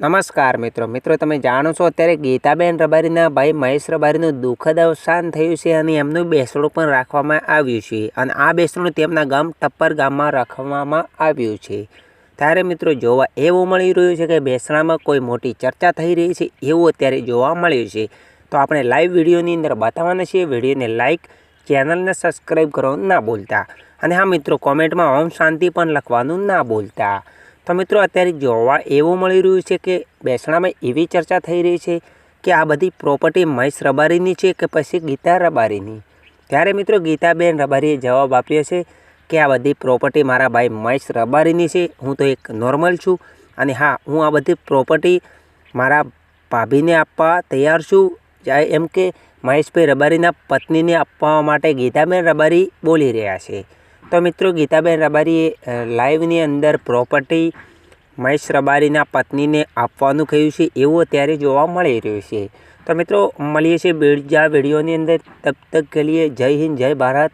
નમસ્કાર મિત્રો. મિત્રો, તમે જાણો છો અત્યારે ગીતાબેન રબારીના ભાઈ મહેશ રબારીનું દુઃખદ અવસાન થયું છે અને એમનું બેસણું પણ રાખવામાં આવ્યું છે અને આ બેસણું તેમના ગામ ટપ્પર ગામમાં રાખવામાં આવ્યું છે. ત્યારે મિત્રો, જોવા એવું મળી રહ્યું છે કે બેસણામાં કોઈ મોટી ચર્ચા થઈ રહી છે એવું અત્યારે જોવા મળ્યું છે. તો આપણે લાઈવ વિડીયોની અંદર બતાવવાના છીએ. વિડીયોને લાઇક ચેનલને સબસ્ક્રાઈબ કરવાનું ના બોલતા અને હા મિત્રો કોમેન્ટમાં ઓમ શાંતિ પણ લખવાનું ના ભૂલતા. તો મિત્રો, અત્યારે જોવા એવું મળી રહ્યું છે કે બેસણામાં એવી ચર્ચા થઈ રહી છે કે આ બધી પ્રોપર્ટી મહેશ રબારીની છે કે પછી ગીતા રબારીની? ત્યારે મિત્રો, ગીતાબેન રબારીએ જવાબ આપ્યો છે કે આ બધી પ્રોપર્ટી મારા ભાઈ મહેશ રબારીની છે, હું તો એક નોર્મલ છું અને હા, હું આ બધી પ્રોપર્ટી મારા ભાભીને આપવા તૈયાર છું. એમ કે મહેશભાઈ રબારીના પત્નીને આપવા માટે ગીતાબેન રબારી બોલી રહ્યા છે. તો મિત્રો ગીતાબેન રબારીએ લાઈવની અંદર પ્રોપર્ટી મહેશ રબારીના પત્નીને આપવાનું કહ્યું છે, એવું અત્યારે જોવા મળી રહ્યું છે. તો મિત્રો, મળીએ છીએ બીજા વિડીયોની અંદર. તબ તક કે લીએ જય હિન્દ, જય ભારત.